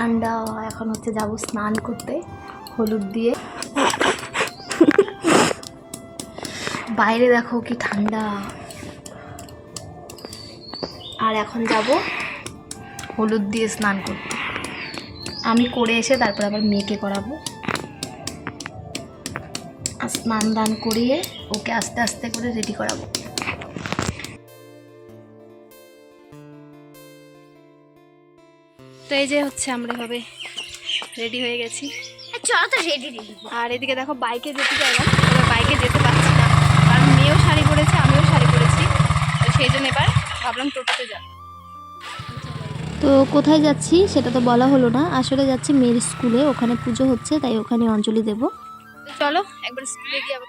ঠান্ডা, এখন হচ্ছে যাব স্নান করতে, হলুদ দিয়ে। বাইরে দেখো কি ঠান্ডা। আর এখন যাব হলুদ দিয়ে স্নান করতে। আমি করে এসে তারপর আবার মেয়েকে করাবো। স্নান দান করিয়ে ওকে আস্তে আস্তে করে রেডি করাবো। তো এই যে হচ্ছে আমরা এভাবে রেডি হয়ে গেছি। চলো তো রেডি রেডি আর এদিকে দেখো বাইকে যেতে চাইলাম এবার বাইকে যেতে পারছি না। কারণ মেয়েও শাড়ি পরেছে আমিও শাড়ি পরেছি। তো সেই জন্য এবার ভাবলাম টোটোতে যাব তো কোথায় যাচ্ছি সেটা তো বলা হলো না। আসলে যাচ্ছি মেয়ের স্কুলে ওখানে পুজো হচ্ছে তাই ওখানে অঞ্জলি দেব। চলো একবার স্কুলে গিয়ে আবার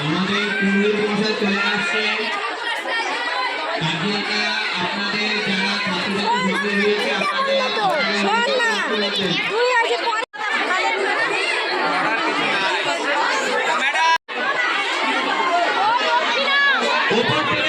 আমাদের কুমড়ো পৌঁছা চলে আসছে। আপনাদের যারা ছাত্রছাত্রী হয়েছে আপনাদের Opa,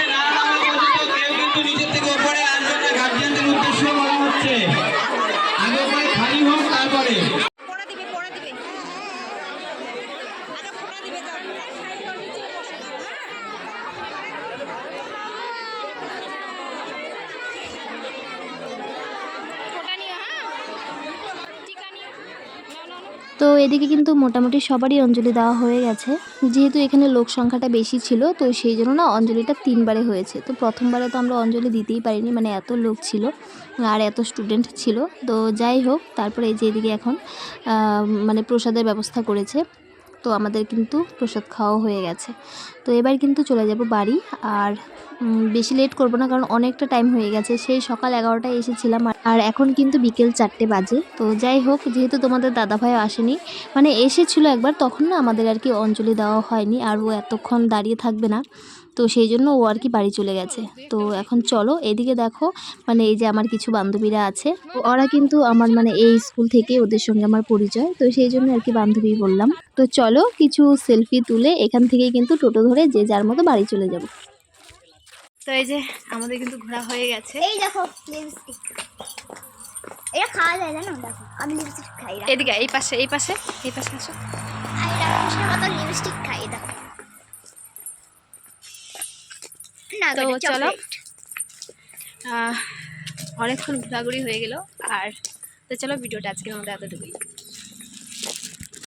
তো এদিকে কিন্তু মোটামুটি সবারই অঞ্জলি দেওয়া হয়ে গেছে। যেহেতু এখানে লোক সংখ্যাটা বেশি ছিল, তো সেই জন্য না অঞ্জলিটা তিনবারে হয়েছে। তো প্রথমবারে তো আমরা অঞ্জলি দিতেই পারিনি মানে এত লোক ছিল আর এত স্টুডেন্ট ছিল। তো যাই হোক, তারপরে এই যে এদিকে এখন মানে প্রসাদের ব্যবস্থা করেছে। তো আমাদের কিন্তু প্রসাদ খাওয়া হয়ে গেছে। তো এবার কিন্তু চলে যাব বাড়ি আর বেশি লেট করব না কারণ অনেকটা টাইম হয়ে গেছে। সেই সকাল এগারোটায় এসেছিলাম আর- এখন কিন্তু বিকেল চারটে বাজে। তো যাই হোক, যেহেতু তোমাদের দাদাভাই আসেনি মানে এসেছিল একবার, তখন না আমাদের আর কি অঞ্জলি দেওয়া হয়নি আর ও এতক্ষণ দাঁড়িয়ে থাকবে না। তো সেই জন্য ও আর কি বাড়ি চলে গেছে। তো এখন চলো এদিকে দেখো মানে এই যে আমার কিছু বান্ধবীরা আছে। তো ওরা কিন্তু আমার মানে এই স্কুল থেকে ওদের সঙ্গে আমার পরিচয় তো সেই জন্য আর কি বান্ধবী বললাম। তো চলো কিছু সেলফি তুলে এখান থেকেই কিন্তু টোটো ধরে যে যার মতো বাড়ি চলে যাব। তো এই যে আমাদের কিন্তু ঘোরা হয়ে গেছে। এই দেখো লিপস্টিক এটা খাওয়া যায় জানো? দেখো আমি লিপস্টিক খাই এদিকে এই পাশে এই পাশে এই পাশে আসো। আমি লিপস্টিক খাই দেখো। না তো চলো। অনেকক্ষণ ঘোরাঘুরি হয়ে গেল আর তো চলো ভিডিওটা আজকের মধ্যে এতটুকুই